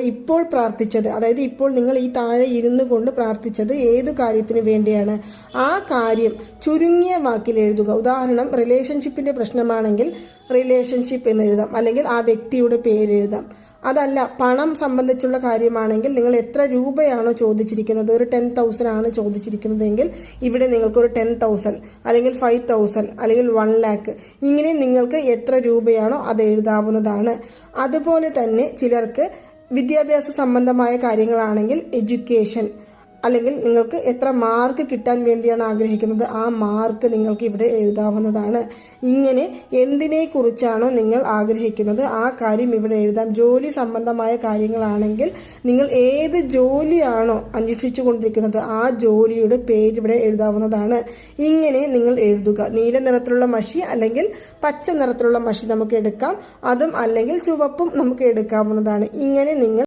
ഇപ്പോൾ പ്രാർത്ഥിച്ചത് അതായത് ഇപ്പോൾ നിങ്ങൾ ഈ താഴെ ഇരുന്നു കൊണ്ട് പ്രാർത്ഥിച്ചത് ഏതു കാര്യത്തിന് വേണ്ടിയാണ്? ആ കാര്യം ചുരുങ്ങിയ വാക്കിൽ എഴുതുക. ഉദാഹരണം റിലേഷൻഷിപ്പിന്റെ പ്രശ്നമാണെങ്കിൽ റിലേഷൻഷിപ്പ് എന്ന് എഴുതാം. അല്ലെങ്കിൽ ആ വ്യക്തിയുടെ പേര് എഴുതാം. അതല്ല പണം സംബന്ധിച്ചുള്ള കാര്യമാണെങ്കിൽ നിങ്ങൾ എത്ര രൂപയാണോ ചോദിച്ചിരിക്കുന്നത്? ഒരു ടെൻ തൗസൻഡ് ആണ് ചോദിച്ചിരിക്കുന്നതെങ്കിൽ ഇവിടെ നിങ്ങൾക്ക് ഒരു ടെൻ തൗസൻഡ് അല്ലെങ്കിൽ ഫൈവ് തൗസൻഡ് അല്ലെങ്കിൽ വൺ ലാക്ക് ഇങ്ങനെ നിങ്ങൾക്ക് എത്ര രൂപയാണോ അത് എഴുതാവുന്നതാണ്. അതുപോലെ തന്നെ ചിലർക്ക് വിദ്യാഭ്യാസ സംബന്ധമായ കാര്യങ്ങളാണെങ്കിൽ എഡ്യൂക്കേഷൻ അല്ലെങ്കിൽ നിങ്ങൾക്ക് എത്ര മാർക്ക് കിട്ടാൻ വേണ്ടിയാണ് ആഗ്രഹിക്കുന്നത് ആ മാർക്ക് നിങ്ങൾക്ക് ഇവിടെ എഴുതാവുന്നതാണ്. ഇങ്ങനെ എന്തിനെക്കുറിച്ചാണോ നിങ്ങൾ ആഗ്രഹിക്കുന്നത് ആ കാര്യം ഇവിടെ എഴുതാം. ജോലി സംബന്ധമായ കാര്യങ്ങളാണെങ്കിൽ നിങ്ങൾ ഏത് ജോലിയാണോ അന്വേഷിച്ചു കൊണ്ടിരിക്കുന്നത് ആ ജോലിയുടെ പേര് ഇവിടെ എഴുതാവുന്നതാണ്. ഇങ്ങനെ നിങ്ങൾ എഴുതുക. നീല നിറത്തിലുള്ള മഷി അല്ലെങ്കിൽ പച്ച നിറത്തിലുള്ള മഷി നമുക്ക് എടുക്കാം. അതും അല്ലെങ്കിൽ ചുവപ്പും നമുക്ക് എടുക്കാവുന്നതാണ്. ഇങ്ങനെ നിങ്ങൾ